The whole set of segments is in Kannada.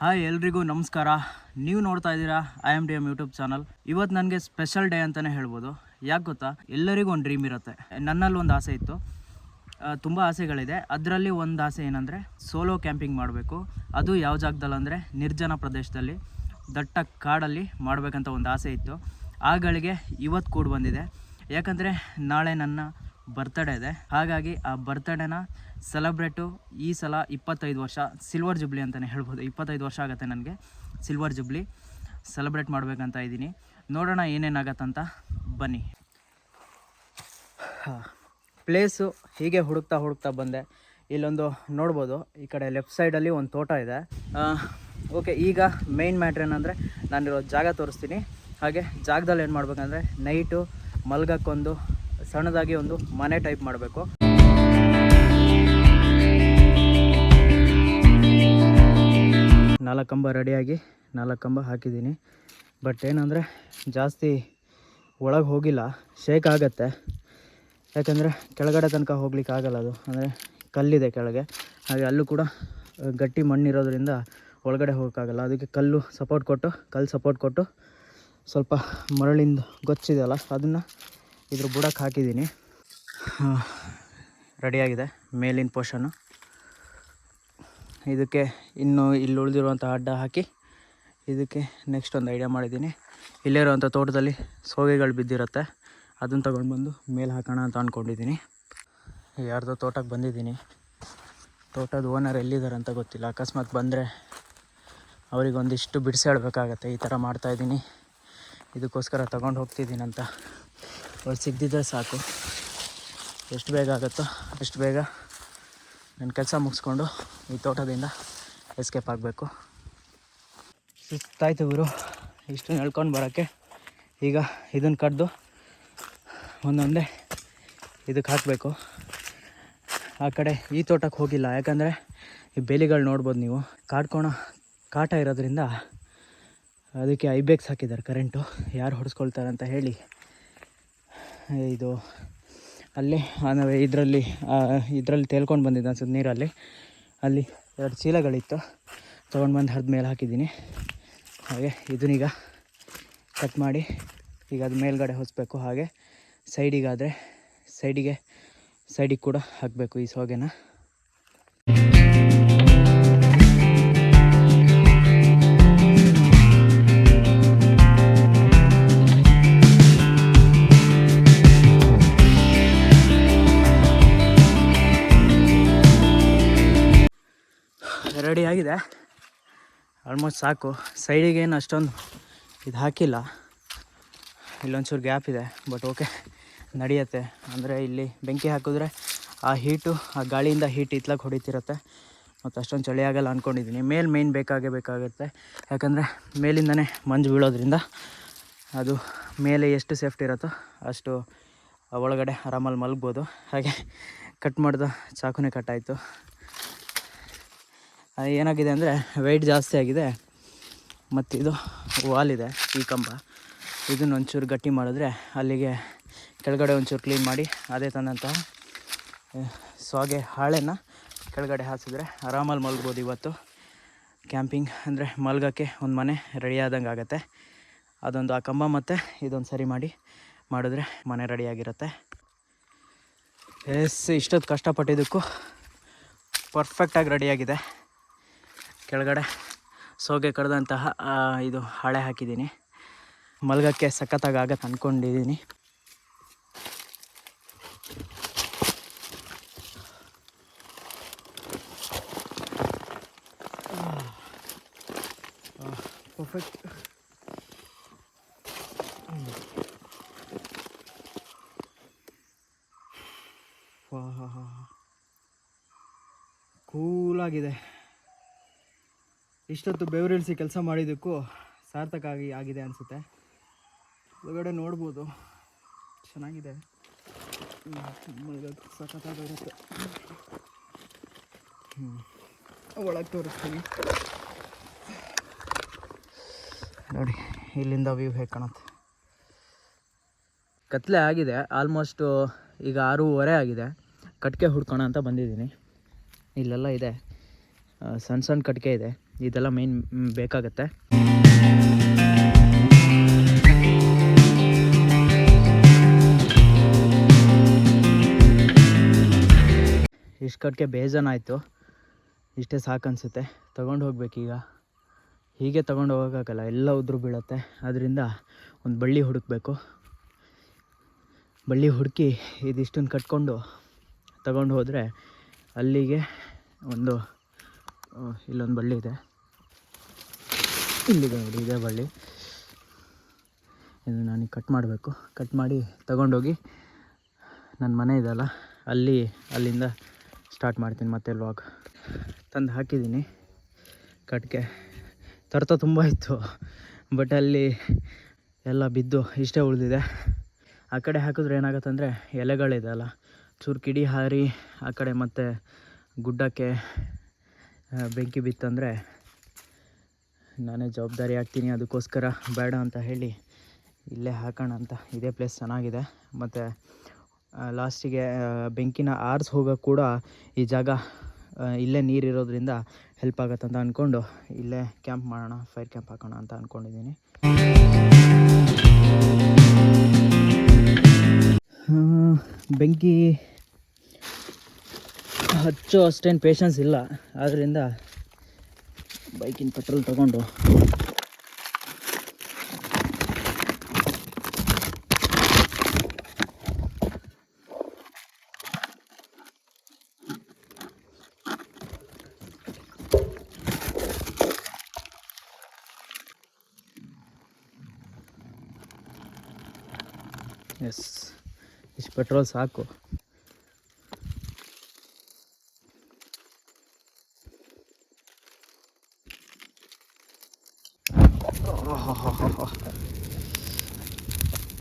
ಹಾಯ್ ಎಲ್ರಿಗೂ ನಮಸ್ಕಾರ. ನೀವು ನೋಡ್ತಾ ಇದ್ದೀರಾ I M D M YouTube channel ಇವತ್ತು ನನಗೆ ಸ್ಪೆಷಲ್ ಡೇ ಅಂತಲೇ ಹೇಳ್ಬೋದು. ಯಾಕೆ ಗೊತ್ತಾ? ಎಲ್ಲರಿಗೂ ಒಂದು ಡ್ರೀಮ್ ಇರುತ್ತೆ. ನನ್ನಲ್ಲಿ ಒಂದು ಆಸೆ ಇತ್ತು. ತುಂಬ ಆಸೆಗಳಿದೆ. ಅದರಲ್ಲಿ ಒಂದು ಆಸೆ ಏನಂದರೆ ಸೋಲೋ ಕ್ಯಾಂಪಿಂಗ್ ಮಾಡಬೇಕು. ಅದು ಯಾವ ಜಾಗದಲ್ಲಿ ಅಂದರೆ ನಿರ್ಜನ ಪ್ರದೇಶದಲ್ಲಿ ದಟ್ಟ ಕಾಡಲ್ಲಿ ಮಾಡಬೇಕಂತ ಒಂದು ಆಸೆ ಇತ್ತು. ಆಗಳಿಗೆ ಗಳಿಗೆ ಇವತ್ತು ಕೂಡ ಬಂದಿದೆ. ಯಾಕಂದರೆ ನಾಳೆ ನನ್ನ ಬರ್ತ್ಡೇ ಇದೆ. ಹಾಗಾಗಿ ಆ ಬರ್ತ್ಡೇನ ಸೆಲೆಬ್ರೇಟು ಈ ಸಲ ಇಪ್ಪತ್ತೈದು ವರ್ಷ ಸಿಲ್ವರ್ ಜುಬ್ಲಿ ಅಂತಲೇ ಹೇಳ್ಬೋದು. ಇಪ್ಪತ್ತೈದು ವರ್ಷ ಆಗುತ್ತೆ ನನಗೆ. ಸಿಲ್ವರ್ ಜುಬ್ಲಿ ಸೆಲೆಬ್ರೇಟ್ ಮಾಡಬೇಕಂತ ಇದ್ದೀನಿ. ನೋಡೋಣ ಏನೇನಾಗತ್ತಂತ. ಬನ್ನಿ. ಪ್ಲೇಸು ಹೀಗೆ ಹುಡುಕ್ತಾ ಹುಡುಕ್ತಾ ಬಂದೆ. ಇಲ್ಲೊಂದು ನೋಡ್ಬೋದು. ಈ ಕಡೆ ಲೆಫ್ಟ್ ಸೈಡಲ್ಲಿ ಒಂದು ತೋಟ ಇದೆ. ಓಕೆ ಈಗ ಮೇಯ್ನ್ ಮ್ಯಾಟ್ರ್ ಏನಂದರೆ ನಾನಿರೋ ಜಾಗ ತೋರಿಸ್ತೀನಿ. ಹಾಗೆ ಜಾಗದಲ್ಲಿ ಏನು ಮಾಡ್ಬೇಕಂದ್ರೆ ನೈಟು ಮಲ್ಗಕ್ಕೊಂದು ಸಣ್ಣದಾಗಿ ಒಂದು ಮನೆ ಟೈಪ್ ಮಾಡಬೇಕು. ನಾಲ್ಕು ಕಂಬ ರೆಡಿಯಾಗಿ ನಾಲ್ಕು ಕಂಬ ಹಾಕಿದ್ದೀನಿ. ಬಟ್ ಏನಂದರೆ ಜಾಸ್ತಿ ಒಳಗೆ ಹೋಗಿಲ್ಲ ಶೇಕ್ ಆಗತ್ತೆ. ಯಾಕಂದರೆ ಕೆಳಗಡೆ ತನಕ ಹೋಗ್ಲಿಕ್ಕೆ ಆಗಲ್ಲ ಅದು. ಅಂದರೆ ಕಲ್ಲಿದೆ ಕೆಳಗೆ. ಹಾಗೆ ಅಲ್ಲೂ ಕೂಡ ಗಟ್ಟಿ ಮಣ್ಣಿರೋದ್ರಿಂದ ಒಳಗಡೆ ಹೋಗೋಕ್ಕಾಗಲ್ಲ ಅದಕ್ಕೆ ಕಲ್ಲು ಸಪೋರ್ಟ್ ಕೊಟ್ಟು, ಕಲ್ಲು ಸಪೋರ್ಟ್ ಕೊಟ್ಟು ಸ್ವಲ್ಪ ಮರಳಿಂದ ಗೊಚ್ಚಿದೆಯಲ್ಲ ಅದನ್ನು ಇದ್ರ ಬುಡಕ್ಕೆ ಹಾಕಿದ್ದೀನಿ. ರೆಡಿಯಾಗಿದೆ ಮೇಲಿನ ಪೋರ್ಷನ್ನು ಇದಕ್ಕೆ ಇನ್ನು ಇಲ್ಲಿ ಉಳಿದಿರುವಂಥ ಅಡ್ಡ ಹಾಕಿ ಇದಕ್ಕೆ ನೆಕ್ಸ್ಟ್ ಒಂದು ಐಡಿಯಾ ಮಾಡಿದ್ದೀನಿ. ಇಲ್ಲೇ ಇರುವಂಥ ತೋಟದಲ್ಲಿ ಸೋಗೆಗಳು ಬಿದ್ದಿರುತ್ತೆ. ಅದನ್ನು ತಗೊಂಡು ಬಂದು ಮೇಲೆ ಹಾಕೋಣ ಅಂತ ಅಂದ್ಕೊಂಡಿದ್ದೀನಿ ಯಾರ್ದೋ ತೋಟಕ್ಕೆ ಬಂದಿದ್ದೀನಿ. ತೋಟದ ಓನರ್ ಎಲ್ಲಿದ್ದಾರೆ ಅಂತ ಗೊತ್ತಿಲ್ಲ. ಅಕಸ್ಮಾತ್ ಬಂದರೆ ಅವರಿಗೊಂದಿಷ್ಟು ಬಿಡಿಸಿ ಹೇಳ್ಬೇಕಾಗತ್ತೆ. ಈ ಥರ ಮಾಡ್ತಾಯಿದ್ದೀನಿ ಇದಕ್ಕೋಸ್ಕರ ತಗೊಂಡು ಹೋಗ್ತಿದ್ದೀನಂತ. ಅವ್ರು ಸಿಗ್ದಿದ್ರೆ ಸಾಕು. ಎಷ್ಟು ಬೇಗ ಆಗುತ್ತೋ ಅಷ್ಟು ಬೇಗ ನನ್ನ ಕೆಲಸ ಮುಗಿಸ್ಕೊಂಡು ಈ ತೋಟದಿಂದ ಎಸ್ಕೇಪ್ ಆಗಬೇಕು. ಸುಸ್ತಾಯ್ತು ಗುರು. ಇಷ್ಟು ನಡ್ಕೊಂಡು ಬರೋಕ್ಕೆ ಈಗ ಇದನ್ನು ಕಡ್ದು ಒಂದೊಂದೇ ಇದಕ್ಕೆ ಹಾಕಬೇಕು. ಆ ಕಡೆ ಈ ತೋಟಕ್ಕೆ ಹೋಗಿಲ್ಲ. ಯಾಕಂದರೆ ಈ ಬೇಲಿಗಳು ನೋಡ್ಬೋದು ನೀವು. ಕಾಡ್ಕೋಣ, ಕಾಟ ಇರೋದ್ರಿಂದ ಅದಕ್ಕೆ ಐಬೇಕ್ಸ್ ಹಾಕಿದ್ದಾರೆ ಕರೆಂಟು. ಯಾರು ಹೊಡೆಸ್ಕೊಳ್ತಾರೆ ಅಂತ ಹೇಳಿ. ಇದು ಅಲ್ಲಿ ನಾವು ಇದರಲ್ಲಿ ಇದರಲ್ಲಿ ತೇಲ್ಕೊಂಡು ಬಂದಿದ್ದೆ ಅನ್ಸುತ್ತೆ ನೀರಲ್ಲಿ. ಅಲ್ಲಿ ಎರಡು ಚೀಲಗಳಿತ್ತು. ತೊಗೊಂಡು ಬಂದು ಹರಿದ ಮೇಲೆ ಹಾಕಿದ್ದೀನಿ. ಹಾಗೆ ಇದನ್ನೀಗ ಕಟ್ ಮಾಡಿ ಈಗ ಅದು ಮೇಲ್ಗಡೆ ಹೊಸಬೇಕು. ಹಾಗೆ ಸೈಡಿಗಾದರೆ ಸೈಡಿಗೆ ಸೈಡಿಗೆ ಕೂಡ ಹಾಕಬೇಕು ಈ ಸೋಗೆನ. ರೆಡಿ ಆಗಿದೆ. ಆಲ್ಮೋಸ್ಟ್ ಸಾಕು. ಸೈಡಿಗೆ ಏನು ಅಷ್ಟೊಂದು ಇದು ಹಾಕಿಲ್ಲ. ಇಲ್ಲೊಂಚೂರು ಗ್ಯಾಪ್ ಇದೆ, ಬಟ್ ಓಕೆ, ನಡೆಯುತ್ತೆ. ಅಂದರೆ ಇಲ್ಲಿ ಬೆಂಕಿ ಹಾಕಿದ್ರೆ ಆ ಹೀಟು, ಆ ಗಾಳಿಯಿಂದ ಹೀಟ್ ಇತ್ಲಾಗ ಹೊಡಿತಿರುತ್ತೆ. ಮತ್ತು ಅಷ್ಟೊಂದು ಚಳಿ ಆಗಲ್ಲ ಅಂದ್ಕೊಂಡಿದ್ದೀನಿ ಮೇಲೆ ಮೇಯ್ನ್ ಬೇಕಾಗೇ ಬೇಕಾಗುತ್ತೆ. ಯಾಕಂದರೆ ಮೇಲಿಂದನೇ ಮಂಜು ಬೀಳೋದ್ರಿಂದ ಅದು ಮೇಲೆ ಎಷ್ಟು ಸೇಫ್ಟಿ ಇರುತ್ತೋ ಅಷ್ಟು ಒಳಗಡೆ ಆರಾಮಲ್ಲಿ ಮಲಗ್ಬೋದು. ಹಾಗೆ ಕಟ್ ಮಾಡಿದ ಚಾಕುನೇ ಕಟ್ ಅದು ಏನಾಗಿದೆ ಅಂದರೆ ವೆಯ್ಟ್ ಜಾಸ್ತಿ ಆಗಿದೆ. ಮತ್ತು ಇದು ವಾಲ್ ಇದೆ, ಈ ಕಂಬ. ಇದನ್ನ ಒಂಚೂರು ಗಟ್ಟಿ ಮಾಡಿದ್ರೆ ಅಲ್ಲಿಗೆ ಕೆಳಗಡೆ ಒಂಚೂರು ಕ್ಲೀನ್ ಮಾಡಿ, ಅದೇ ತಂದಂತಹ ಸ್ವಾಗೆ ಹಾಳೆನ ಕೆಳಗಡೆ ಹಾಸಿದ್ರೆ ಆರಾಮಲ್ಲಿ ಮಲಗ್ಬೋದು ಇವತ್ತು. ಕ್ಯಾಂಪಿಂಗ್ ಅಂದರೆ ಮಲ್ಗೋಕ್ಕೆ ಒಂದು ಮನೆ ರೆಡಿ ಆದಂಗೆ ಆಗುತ್ತೆ. ಅದೊಂದು ಆ ಕಂಬ ಮತ್ತು ಇದೊಂದು ಸರಿ ಮಾಡಿ ಮಾಡಿದ್ರೆ ಮನೆ ರೆಡಿಯಾಗಿರುತ್ತೆ ಎಸ್, ಇಷ್ಟೊತ್ತು ಕಷ್ಟಪಟ್ಟಿದ್ದಕ್ಕೂ ಪರ್ಫೆಕ್ಟಾಗಿ ರೆಡಿಯಾಗಿದೆ ಕೆಳಗಡೆ ಸೋಗೆ ಕಡ್ದಂತಹ ಇದು ಹಾಳೆ ಹಾಕಿದ್ದೀನಿ. ಮಲಗಕ್ಕೆ ಸಖತ್ತಾಗಿ ಆಗತ್ತೆ ಅಂದ್ಕೊಂಡಿದ್ದೀನಿ ಕೂಲಾಗಿದೆ ಇಷ್ಟೊತ್ತು ಬೆವರಿಳಿಸಿ ಕೆಲಸ ಮಾಡಿದ್ದಕ್ಕೂ ಸಾರ್ಥಕ ಆಗಿ ಆಗಿದೆ ಅನಿಸುತ್ತೆ. ಒಳಗಡೆ ನೋಡ್ಬೋದು. ಚೆನ್ನಾಗಿದೆ. ಸಖತ್ತಾಗಿರುತ್ತೆ ಹ್ಞೂ ಒಳಗೆ ತೋರಿಸ್ತೀನಿ. ನೋಡಿ, ಇಲ್ಲಿಂದ ವ್ಯೂ ಹೇಗೆ ಕಾಣುತ್ತೆ. ಕತ್ಲೆ ಆಗಿದೆ. ಆಲ್ಮೋಸ್ಟು ಈಗ ಆರೂವರೆ ಆಗಿದೆ. ಕಟ್ಕೆ ಹುಡ್ಕೋಣ ಅಂತ ಬಂದಿದ್ದೀನಿ. ಇಲ್ಲೆಲ್ಲ ಇದೆ. ಸಣ್ಣ ಸಣ್ಣ ಕಟ್ಕೆ ಇದೆ. ಇದೆಲ್ಲ ಮೇನ್ ಬೇಕಾಗತ್ತೆ. ಇಷ್ಟು ಕಟ್ಗೆ ಬೇಜಾನಾಯಿತು. ಇಷ್ಟೇ ಸಾಕು ಅನಿಸುತ್ತೆ ತೊಗೊಂಡು ಹೋಗ್ಬೇಕೀಗ. ಹೀಗೆ ತೊಗೊಂಡು ಹೋಗೋಕ್ಕಾಗಲ್ಲ. ಎಲ್ಲ ಉದ್ರು ಬೀಳುತ್ತೆ. ಅದರಿಂದ ಒಂದು ಬಳ್ಳಿ ಹುಡುಕಬೇಕು. ಬಳ್ಳಿ ಹುಡುಕಿ ಇದಿಷ್ಟನ್ನು ಕಟ್ಕೊಂಡು ತಗೊಂಡು ಹೋದರೆ ಅಲ್ಲಿಗೆ ಒಂದು ಇಲ್ಲೊಂದು ಬಳ್ಳಿ ಇದೆ. ಇಲ್ಲಿದೆ ನೋಡಿ, ಇದೇ ಬಳ್ಳಿ. ಇದು ನನಗೆ ಕಟ್ ಮಾಡಬೇಕು. ಕಟ್ ಮಾಡಿ ತಗೊಂಡೋಗಿ ನನ್ನ ಮನೆ ಇದೆಯಲ್ಲ ಅಲ್ಲಿ ಅಲ್ಲಿಂದ ಸ್ಟಾರ್ಟ್ ಮಾಡ್ತೀನಿ ಮತ್ತೆ ವ್ಲಾಗ್ ತಂದು ಹಾಕಿದ್ದೀನಿ. ಕಟ್ಗೆ ತರ್ತ ತುಂಬ ಇತ್ತು ಬಟ್ ಅಲ್ಲಿ ಎಲ್ಲ ಬಿದ್ದು ಇಷ್ಟೇ ಉಳಿದಿದೆ. ಆ ಕಡೆ ಹಾಕಿದ್ರೆ ಏನಾಗುತ್ತೆ ಅಂದರೆ ಎಲೆಗಳಿದೆ ಅಲ್ಲ, ಚೂರು ಕಿಡಿ ಹಾರಿ, ಆ ಕಡೆ ಮತ್ತು ಗುಡ್ಡಕ್ಕೆ ಬೆಂಕಿ ಬಿತ್ತಂದರೆ ನಾನೇ ಜವಾಬ್ದಾರಿ ಆಗ್ತೀನಿ, ಅದಕ್ಕೋಸ್ಕರ ಬೇಡ ಅಂತ ಹೇಳಿ ಇಲ್ಲೇ ಹಾಕೋಣ ಅಂತ. ಇದೇ ಪ್ಲೇಸ್ ಚೆನ್ನಾಗಿದೆ. ಮತ್ತು ಲಾಸ್ಟಿಗೆ ಬೆಂಕಿನ ಆರಿಸಿ ಹೋಗೋಕ್ಕೆ ಕೂಡ ಈ ಜಾಗ ಇಲ್ಲೇ ನೀರಿರೋದ್ರಿಂದ ಹೆಲ್ಪ್ ಆಗುತ್ತೆ ಅಂತ ಅಂದ್ಕೊಂಡು ಇಲ್ಲೇ ಕ್ಯಾಂಪ್ ಮಾಡೋಣ ಫೈರ್ ಕ್ಯಾಂಪ್ ಹಾಕೋಣ ಅಂತ ಅಂದ್ಕೊಂಡಿದ್ದೀನಿ ಬೆಂಕಿ ಹಚ್ಚೋ ಅಷ್ಟೇನು ಪೇಷನ್ಸ್ ಇಲ್ಲ. ಆದ್ದರಿಂದ ಬೈಕಿನ ಪೆಟ್ರೋಲ್ ತಗೊಂಡು. ಎಸ್ ಇಷ್ಟು ಪೆಟ್ರೋಲ್ ಸಾಕು.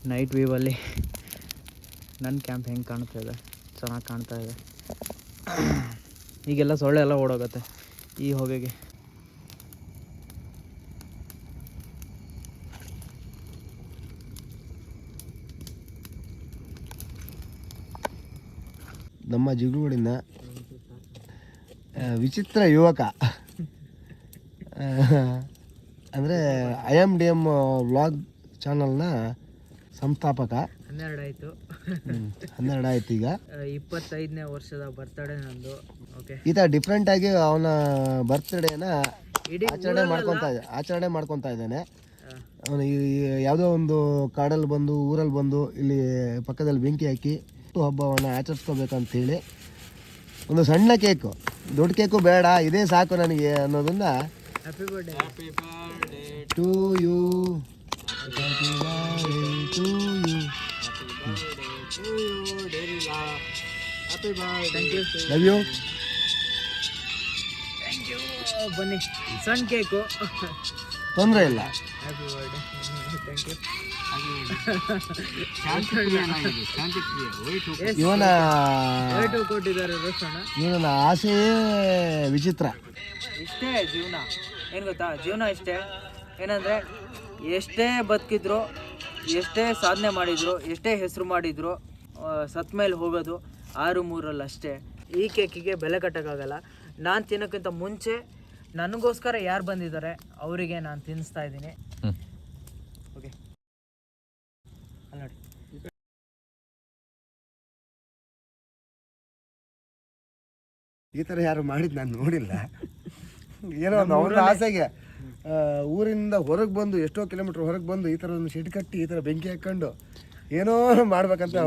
ನೈಟ್ ವ್ಯೂವಲ್ಲಿ ನನ್ನ ಕ್ಯಾಂಪ್ ಹೆಂಗೆ ಕಾಣ್ತಾ ಇದೆ? ಚೆನ್ನಾಗಿ ಕಾಣ್ತಾ ಇದೆ. ಈಗೆಲ್ಲ ಸೊಳ್ಳೆ ಎಲ್ಲ ಓಡೋಗುತ್ತೆ ಈ ಹೊಗೆಗೆ. ನಮ್ಮ ಜಿಗುಗೂಡಿನ ವಿಚಿತ್ರ ಯುವಕ. ಅಂದರೆ I M D M vlog ಚಾನಲ್ನ ಸಂಸ್ಥಾಪಕ. ಹನ್ನೆರಡು ಆಯಿತು ಹನ್ನೆರಡು ಆಯ್ತು ಈಗ ಇಪ್ಪತ್ತೈದನೇ ವರ್ಷದ ಬರ್ತಡೇ ನಂದು ಓಕೆ ಈತ ಡಿಫ್ರೆಂಟ್ ಆಗಿ ಅವನ ಬರ್ತ್ಡೇನ ಇಡೀ ಆಚರಣೆ ಮಾಡ್ಕೊತಾ ಇದ್ದ ಆಚರಣೆ ಮಾಡ್ಕೊತಾ ಇದ್ದಾನೆ. ಅವನು ಈ ಯಾವುದೋ ಒಂದು ಕಾಡಲ್ಲಿ ಬಂದು ಊರಲ್ಲಿ ಬಂದು ಇಲ್ಲಿ ಪಕ್ಕದಲ್ಲಿ ಬೆಂಕಿ ಹಾಕಿ ಹಬ್ಬವನ್ನು ಆಚರಿಸ್ಕೋಬೇಕಂತೇಳಿ ಒಂದು ಸಣ್ಣ ಕೇಕು. ದೊಡ್ಡ ಕೇಕು ಬೇಡ ಇದೇ ಸಾಕು ನನಗೆ ಅನ್ನೋದನ್ನ happy birthday happy you. Happy birthday to you. Happy birthday thank you love you thank you ಬನ್ನಿ ಸಣ್ಣ ಕೇಕು ತೊಂದರೆ ಇಲ್ಲ ಹ್ಯಾಪಿ ಬರ್ಡೇ ಥ್ಯಾಂಕ್ ಯು ಇವನ ಏಟು ಕೊಟ್ಟಿದ್ದಾರೆ ರೋಷಣ್ಣ ಇವನ ಆಸೆಯೇ ವಿಚಿತ್ರ. ಇಷ್ಟೇ ಜೀವನ. ಏನು ಗೊತ್ತಾ? ಜೀವನ ಇಷ್ಟೇ. ಏನಂದರೆ ಎಷ್ಟೇ ಬದುಕಿದ್ರು ಎಷ್ಟೇ ಸಾಧನೆ ಮಾಡಿದ್ರು ಎಷ್ಟೇ ಹೆಸರು ಮಾಡಿದ್ರು ಸತ್ ಮೇಲೆ ಹೋಗೋದು ಆರು ಮೂರಲ್ಲಿ ಅಷ್ಟೇ. ಈ ಕೇಕಿಗೆ ಬೆಲೆ ಕಟ್ಟೋಕ್ಕಾಗಲ್ಲ. ನಾನು ತಿನ್ನೋಕ್ಕಿಂತ ಮುಂಚೆ ನನಗೋಸ್ಕರ ಯಾರು ಬಂದಿದ್ದಾರೆ ಅವರಿಗೆ ನಾನು ತಿನ್ನಿಸ್ತಾ ಇದ್ದೀನಿ. ಓಕೆ ಅಲ್ಲಿ ನೋಡಿ. ಈ ಥರ ಯಾರು ಮಾಡಿದ್ದು ನಾನು ನೋಡಿಲ್ಲ. ಏನೋ ಒಂದು ಅವ್ರ ಆಸೆಗೆ. ಊರಿಂದ ಹೊರಗೆ ಬಂದು ಎಷ್ಟೋ ಕಿಲೋಮೀಟ್ರ್ ಹೊರಗೆ ಬಂದು ಈ ಥರ ಒಂದು ಶೆಡ್ ಕಟ್ಟಿ ಈ ಥರ ಬೆಂಕಿ ಹಾಕ್ಕೊಂಡು ಏನೋ ಮಾಡ್ಬೇಕಂತ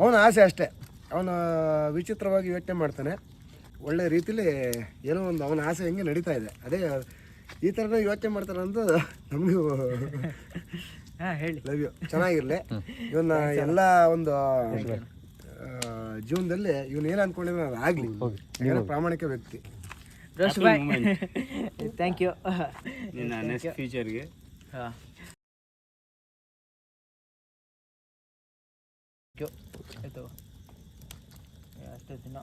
ಅವನ ಆಸೆ ಅಷ್ಟೇ. ಅವನು ವಿಚಿತ್ರವಾಗಿ ಯೋಚನೆ ಮಾಡ್ತಾನೆ. ಒಳ್ಳೆ ರೀತಿಲಿ ಏನೋ ಒಂದು ಅವನ ಆಸೆ ಹೆಂಗೆ ನಡೀತಾ ಇದೆ. ಅದೇ ಈ ಥರನೇ ಯೋಚನೆ ಮಾಡ್ತಾನೆ ಅಂತ ನಮಗೂ ಹಾಂ ಹೇಳಿ. ಲವ್ ಯು ಚೆನ್ನಾಗಿರಲಿ. ಇವನ್ನ ಎಲ್ಲ ಒಂದು ಜೀವನದಲ್ಲಿ ಇವನು ಏನು ಅನ್ಕೊಂಡಿದ್ರೆ ಅದು ಆಗಲಿ. ಏನೋ ಪ್ರಾಮಾಣಿಕ ವ್ಯಕ್ತಿ. ರೋಷ್ ಬಾಯ್ ಥ್ಯಾಂಕ್ ಯು ನಿನ್ನ ನೆಕ್ಸ್ಟ್ ಫ್ಯೂಚರ್ಗೆ ಹಾಂ ಆಯಿತು ಅಷ್ಟೇ ದಿನ